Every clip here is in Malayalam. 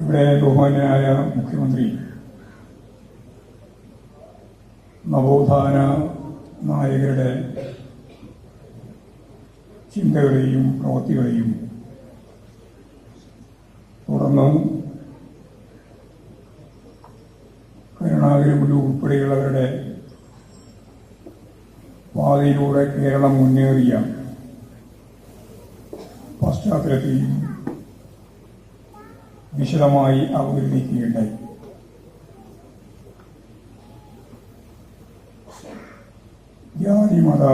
ഇവിടെ ബഹുമാന്യനായ മുഖ്യമന്ത്രി നവോത്ഥാന നായകരുടെ ചിന്തകളെയും പ്രവൃത്തികളെയും തുടർന്ന് കരുണാകരൻ ഗുരു ഉൾപ്പെടെയുള്ളവരുടെ പാതയിലൂടെ കേരളം മുന്നേറിയ പശ്ചാത്തലത്തിൽ വിശദമായി അവതരിപ്പിക്കുകയുണ്ടായി ജാതി മത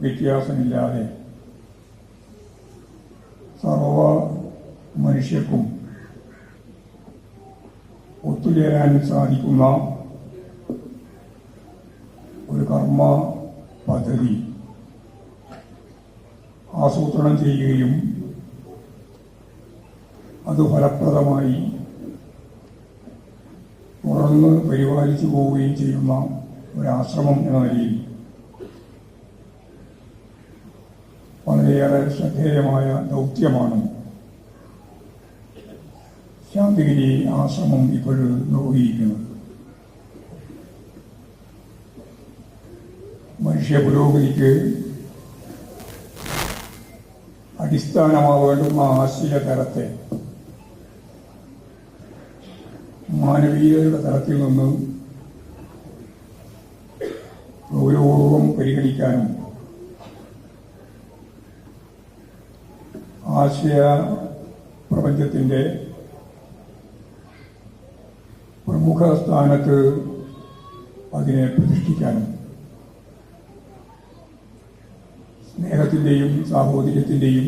വ്യത്യാസമില്ലാതെ സർവ മനുഷ്യർക്കും ഒത്തുചേരാൻ സാധിക്കുന്ന ഒരു കർമ്മ പദ്ധതി ആസൂത്രണം ചെയ്യുകയും അത് ഫലപ്രദമായി തുടർന്ന് പരിപാലിച്ചു പോവുകയും ചെയ്യുന്ന ഒരാശ്രമം എന്ന നിലയിൽ വളരെയേറെ ശ്രദ്ധേയമായ ദൗത്യമാണ് ശാന്തിഗിരി ആശ്രമം ഇപ്പോഴും നിർവഹിക്കുന്നത്. മനുഷ്യ പുരോഗതിക്ക് അടിസ്ഥാനമാവേണ്ടുന്ന ആശയ മാനവീയതയുടെ തലത്തിൽ നിന്ന് ഗൗരവപൂർവം പരിഗണിക്കാനും ആശയ പ്രപഞ്ചത്തിന്റെ പ്രമുഖ സ്ഥാനത്ത് അതിനെ പ്രതിഷ്ഠിക്കാനും സ്നേഹത്തിന്റെയും സാഹോദര്യത്തിന്റെയും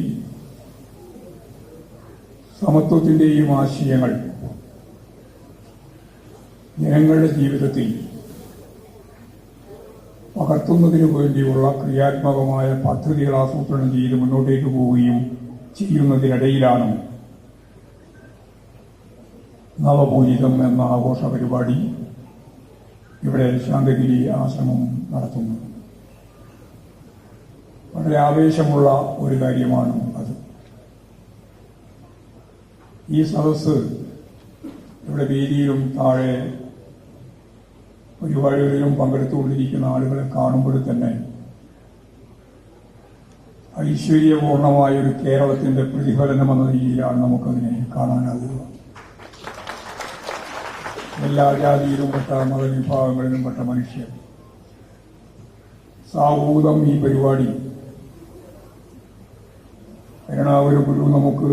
സമത്വത്തിന്റെയും ആശയങ്ങൾ ജനങ്ങളുടെ ജീവിതത്തിൽ പകർത്തുന്നതിനു വേണ്ടിയുള്ള ക്രിയാത്മകമായ പദ്ധതികൾ ആസൂത്രണം ചെയ്ത് മുന്നോട്ടേക്ക് പോവുകയും ചെയ്യുന്നതിനിടയിലാണ് നവപൂജിതം എന്ന ആഘോഷ പരിപാടി ഇവിടെ ശാന്തഗിരി ആശ്രമം നടത്തുന്നത്. വളരെ ആവേശമുള്ള ഒരു കാര്യമാണ് അത്. ഈ സദസ്സ് ഇവിടെ വേദിയിലും താഴെ പരിപാടികളിലും പങ്കെടുത്തുകൊണ്ടിരിക്കുന്ന ആളുകളെ കാണുമ്പോൾ തന്നെ ഐശ്വര്യപൂർണമായ ഒരു കേരളത്തിന്റെ പ്രതിഫലനം എന്ന രീതിയിലാണ് നമുക്കതിനെ കാണാനാകുക എല്ലാ ജാതിയിലും പെട്ട മതവിഭാഗങ്ങളിലും പെട്ട മനുഷ്യർ. സാഹൂതം ഈ പരിപാടി. എറണാകുളം ഗുരു നമുക്ക്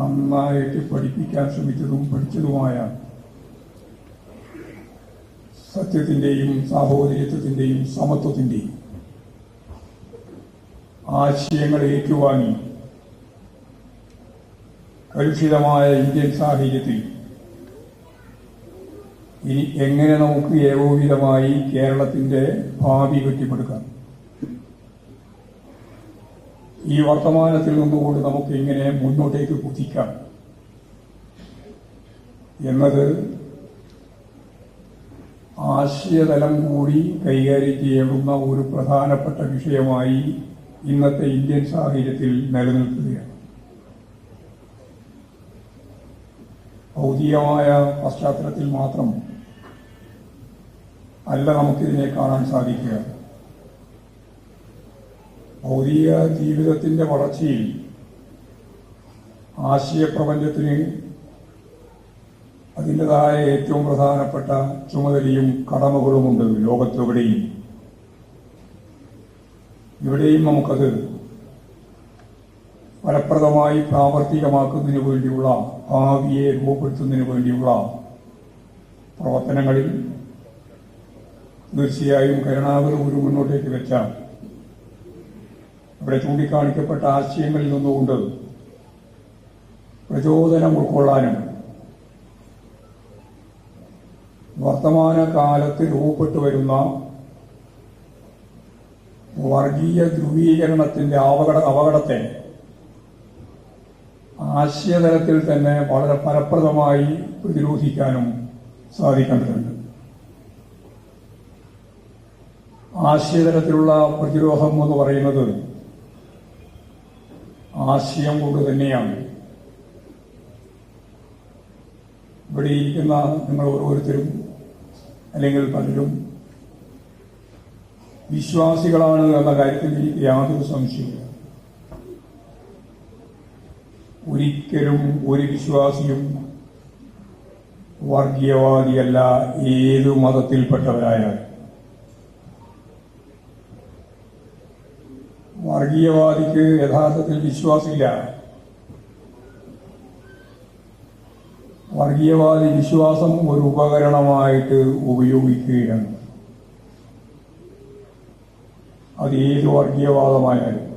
നന്നായിട്ട് പഠിപ്പിക്കാൻ ശ്രമിച്ചതും പഠിച്ചതുമായ സത്യത്തിന്റെയും സാഹോദര്യത്വത്തിന്റെയും സമത്വത്തിന്റെയും ആശയങ്ങൾ ഏറ്റുവാങ്ങി കലുഷിതമായ ഇന്ത്യൻ സാഹചര്യത്തിൽ ഇനി എങ്ങനെ നമുക്ക് ഏകോപിതമായി കേരളത്തിന്റെ ഭാവി കെട്ടിപ്പടുക്കാം? ഈ വർത്തമാനത്തിൽ നിന്നുകൊണ്ട് നമുക്ക് എങ്ങനെ മുന്നോട്ടേക്ക് കുതിക്കാം? എന്നത് ആശയതലം കൂടി കൈകാര്യം ചെയ്യേണ്ടുന്ന ഒരു പ്രധാനപ്പെട്ട വിഷയമായി ഇന്നത്തെ ഇന്ത്യൻ സാഹചര്യത്തിൽ നിലനിൽക്കുകയാണ്. ഭൗതികമായ പശ്ചാത്തലത്തിൽ മാത്രം അല്ല നമുക്കിതിനെ കാണാൻ സാധിക്കുക. ഭൗതിക ജീവിതത്തിന്റെ വളർച്ചയിൽ ആശയപ്രപഞ്ചത്തിന് അതിന്റെതായ ഏറ്റവും പ്രധാനപ്പെട്ട ചുമതലയും കടമകളുമുണ്ട് ലോകത്തെവിടെയും. ഇവിടെയും നമുക്കത് ഫലപ്രദമായി പ്രാവർത്തികമാക്കുന്നതിന് വേണ്ടിയുള്ള ഭാവിയെ രൂപപ്പെടുത്തുന്നതിന് വേണ്ടിയുള്ള പ്രവർത്തനങ്ങളിൽ തീർച്ചയായും കരുണാകർ ഒരു മുന്നോട്ടേക്ക് വെച്ച ഇവിടെ ചൂണ്ടിക്കാണിക്കപ്പെട്ട ആശയങ്ങളിൽ നിന്നുകൊണ്ട് പ്രചോദനം ഉൾക്കൊള്ളാനും വർത്തമാന കാലത്ത് രൂപപ്പെട്ടു വരുന്ന വർഗീയ ധ്രുവീകരണത്തിന്റെ അപകട അപകടത്തെ ആശയതലത്തിൽ തന്നെ വളരെ ഫലപ്രദമായി പ്രതിരോധിക്കാനും സാധിക്കേണ്ടതുണ്ട്. ആശയതലത്തിലുള്ള പ്രതിരോധം എന്ന് പറയുന്നത് ആശയം കൊണ്ട് തന്നെയാണ്. ഇവിടെ ഇരിക്കുന്ന നിങ്ങൾ ഓരോരുത്തരും അല്ലെങ്കിൽ പലരും വിശ്വാസികളാണ് എന്ന കാര്യത്തിൽ യാതൊരു സംശയമില്ല ഒരിക്കലും ഒരു വിശ്വാസിയും വർഗീയവാദിയല്ല ഏത് മതത്തിൽപ്പെട്ടവരായാലും. വർഗീയവാദിക്ക് യഥാർത്ഥത്തിൽ വിശ്വാസമില്ല. വർഗീയവാദി വിശ്വാസം ഒരു ഉപകരണമായിട്ട് ഉപയോഗിക്കുകയാണ്. അത് ഏത് വർഗീയവാദമായാലും.